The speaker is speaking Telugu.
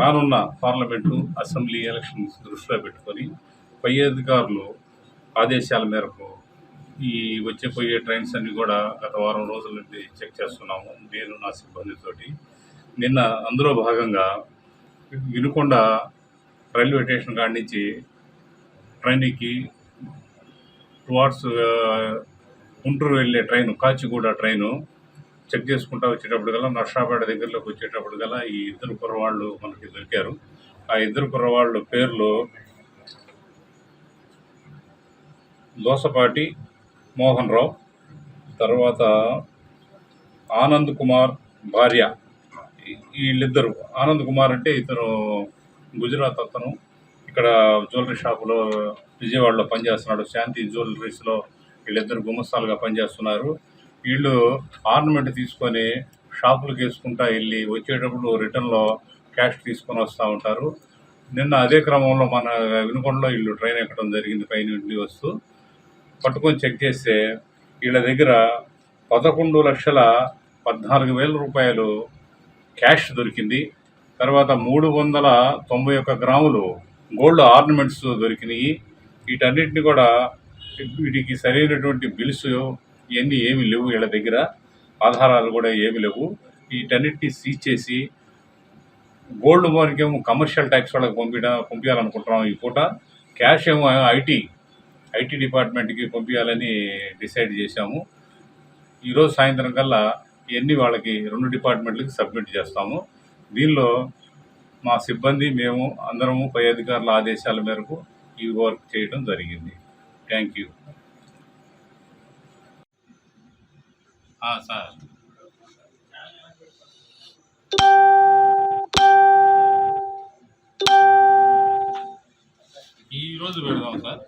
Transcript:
రానున్న పార్లమెంటు అసెంబ్లీ ఎలక్షన్స్ దృష్టిలో పెట్టుకొని పై అధికారులు ఆదేశాల మేరకు ఈ వచ్చే పోయే ట్రైన్స్ అన్ని కూడా గత వారం రోజుల నుండి చెక్ చేస్తున్నాము నేను నా సిబ్బందితోటి. నిన్న అందులో భాగంగా వినుకొండ రైల్వే స్టేషన్ కాడి నుంచి ట్రైన్ ఎక్కి టువార్డ్స్ గుంటూరు వెళ్ళే ట్రైన్ కాచిగూడ ట్రైను చెక్ చేసుకుంటా వచ్చేటప్పుడు నర్షాపేట దగ్గరలోకి వచ్చేటప్పుడు ఈ ఇద్దరు కుర్రవాళ్ళు మనకి దొరికారు. ఆ ఇద్దరు కుర్రవాళ్ళు పేర్లు దోసపాటి మోహన్ రావు తర్వాత ఆనంద్ కుమార్ భార్య. వీళ్ళిద్దరు. ఆనంద్ కుమార్ అంటే ఇతను గుజరాత్ అతను. ఇక్కడ జ్యువెలరీ షాపులో విజయవాడలో పనిచేస్తున్నాడు. శాంతి జ్యువెలరీస్లో వీళ్ళిద్దరు గుమస్తాలుగా పనిచేస్తున్నారు. వీళ్ళు ఆర్నమెంట్ తీసుకొని షాపులకు వేసుకుంటా వెళ్ళి వచ్చేటప్పుడు రిటర్న్లో క్యాష్ తీసుకొని వస్తూ ఉంటారు. నిన్న అదే క్రమంలో మన వినుకొండలో వీళ్ళు ట్రైన్ ఎక్కడం జరిగింది పైన నుండి వస్తూ. పట్టుకొని చెక్ చేస్తే వీళ్ళ దగ్గర పదకొండు లక్షల పద్నాలుగు వేల రూపాయలు క్యాష్ దొరికింది. తర్వాత మూడు వందల తొంభై ఒక్క గ్రాములు గోల్డ్ ఆర్నమెంట్స్ దొరికినాయి. వీటన్నిటిని కూడా వీటికి సరైనటువంటి బిల్స్ ఇవన్నీ ఏమీ లేవు వీళ్ళ దగ్గర. ఆధారాలు కూడా ఏమీ లేవు. వీటన్నిటిని సీజ్ చేసి గోల్డ్ మార్క్ ఏమో కమర్షియల్ ట్యాక్స్ వాళ్ళకి పంపించ పంపించాలనుకుంటున్నాం ఈ పూట. క్యాష్ ఏమో ఐటీ ఐటీ డిపార్ట్మెంట్కి పంపించాలని డిసైడ్ చేశాము. ఈరోజు సాయంత్రం కల్లా ఇవన్నీ వాళ్ళకి రెండు డిపార్ట్మెంట్లకి సబ్మిట్ చేస్తాము. దీనిలో మా సిబ్బంది మేము అందరము పై అధికారుల ఆదేశాల మేరకు ఈ వర్క్ చేయడం జరిగింది. Thank you. సార్. ఈరోజు పెడదాం సార్?